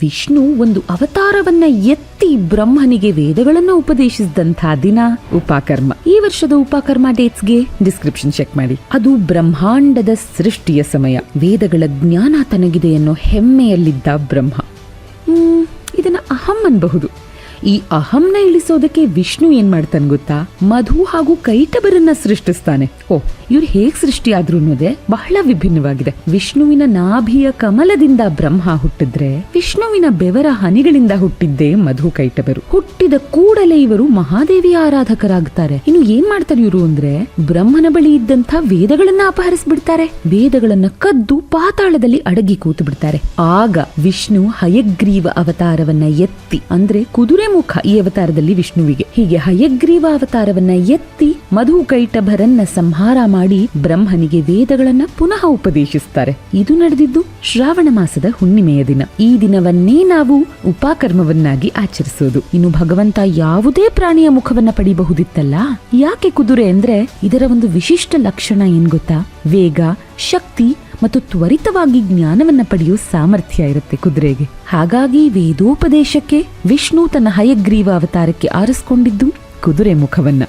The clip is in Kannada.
ವಿಷ್ಣು ಒಂದು ಅವತಾರವನ್ನ ಎತ್ತಿ ಬ್ರಹ್ಮನಿಗೆ ವೇದಗಳನ್ನು ಉಪದೇಶಿಸಿದಂಥ ದಿನ ಉಪಾಕರ್ಮ. ಈ ವರ್ಷದ ಉಪಾಕರ್ಮ ಡೇಟ್ಸ್ಗೆ ಡಿಸ್ಕ್ರಿಪ್ಷನ್ ಚೆಕ್ ಮಾಡಿ. ಅದು ಬ್ರಹ್ಮಾಂಡದ ಸೃಷ್ಟಿಯ ಸಮಯ. ವೇದಗಳ ಜ್ಞಾನ ತನಗಿದೆ ಅನ್ನೋ ಹೆಮ್ಮೆಯಲ್ಲಿದ್ದ ಬ್ರಹ್ಮ. ಹ್ಮ್, ಇದನ್ನ ಅಹಂ ಅನ್ಬಹುದು. ಈ ಅಹಂನ ಇಳಿಸೋದಕ್ಕೆ ವಿಷ್ಣು ಏನ್ ಮಾಡ್ತಾನೆ ಗೊತ್ತಾ? ಮಧು ಹಾಗೂ ಕೈಟಬರನ್ನ ಸೃಷ್ಟಿಸ್ತಾನೆ. ಓ, ಇವ್ರು ಹೇಗ್ ಸೃಷ್ಟಿಯಾದ್ರು ಅನ್ನೋದೇ ಬಹಳ ವಿಭಿನ್ನವಾಗಿದೆ. ವಿಷ್ಣುವಿನ ನಾಭಿಯ ಕಮಲದಿಂದ ಬ್ರಹ್ಮ ಹುಟ್ಟಿದ್ರೆ, ವಿಷ್ಣುವಿನ ಬೆವರ ಹನಿಗಳಿಂದ ಹುಟ್ಟಿದ್ದೇ ಮಧು ಕೈಟಬರು. ಹುಟ್ಟಿದ ಕೂಡಲೇ ಇವರು ಮಹಾದೇವಿಯ ಆರಾಧಕರಾಗ್ತಾರೆ. ಇನ್ನು ಏನ್ ಮಾಡ್ತಾರೆ ಇವರು ಅಂದ್ರೆ, ಬ್ರಹ್ಮನ ಬಳಿ ಇದ್ದಂತ ವೇದಗಳನ್ನ ಅಪಹರಿಸ್ಬಿಡ್ತಾರೆ. ವೇದಗಳನ್ನ ಕದ್ದು ಪಾತಾಳದಲ್ಲಿ ಅಡಗಿ ಕೂತು ಬಿಡ್ತಾರೆ ಆಗ ವಿಷ್ಣು ಹಯಗ್ರೀವ ಅವತಾರವನ್ನ ಎತ್ತಿ, ಅಂದ್ರೆ ಕುದುರೆ ಮುಖ ಈ ಅವತಾರದಲ್ಲಿ ವಿಷ್ಣುವಿಗೆ. ಹೀಗೆ ಹಯಗ್ರೀವ ಅವತಾರವನ್ನ ಎತ್ತಿ ಮಧು ಕೈಟಭರನ್ನ ಸಂಹಾರ ಮಾಡಿ ಬ್ರಹ್ಮನಿಗೆ ವೇದಗಳನ್ನ ಪುನಃ ಉಪದೇಶಿಸ್ತಾರೆ. ಇದು ನಡೆದಿದ್ದು ಶ್ರಾವಣ ಮಾಸದ ಹುಣ್ಣಿಮೆಯ ದಿನ. ಈ ದಿನವನ್ನೇ ನಾವು ಉಪಾಕರ್ಮವನ್ನಾಗಿ ಆಚರಿಸೋದು. ಇನ್ನು ಭಗವಂತ ಯಾವುದೇ ಪ್ರಾಣಿಯ ಮುಖವನ್ನ ಪಡಿಬಹುದಿತ್ತಲ್ಲ? ಯಾಕೆ ಕುದುರೆ ಅಂದ್ರೆ ಇದರ ಒಂದು ವಿಶಿಷ್ಟ ಲಕ್ಷಣ ಏನ್ ಗೊತ್ತಾ? ವೇಗ, ಶಕ್ತಿ ಮತ್ತು ತ್ವರಿತವಾಗಿ ಜ್ಞಾನವನ್ನ ಪಡೆಯುವ ಸಾಮರ್ಥ್ಯ ಇರುತ್ತೆ ಕುದುರೆಗೆ. ಹಾಗಾಗಿ ವೇದೋಪದೇಶಕ್ಕೆ ವಿಷ್ಣು ತನ್ನ ಹಯಗ್ರೀವ ಅವತಾರಕ್ಕೆ ಆರಿಸ್ಕೊಂಡಿದ್ದು ಕುದುರೆ ಮುಖವನ್ನ.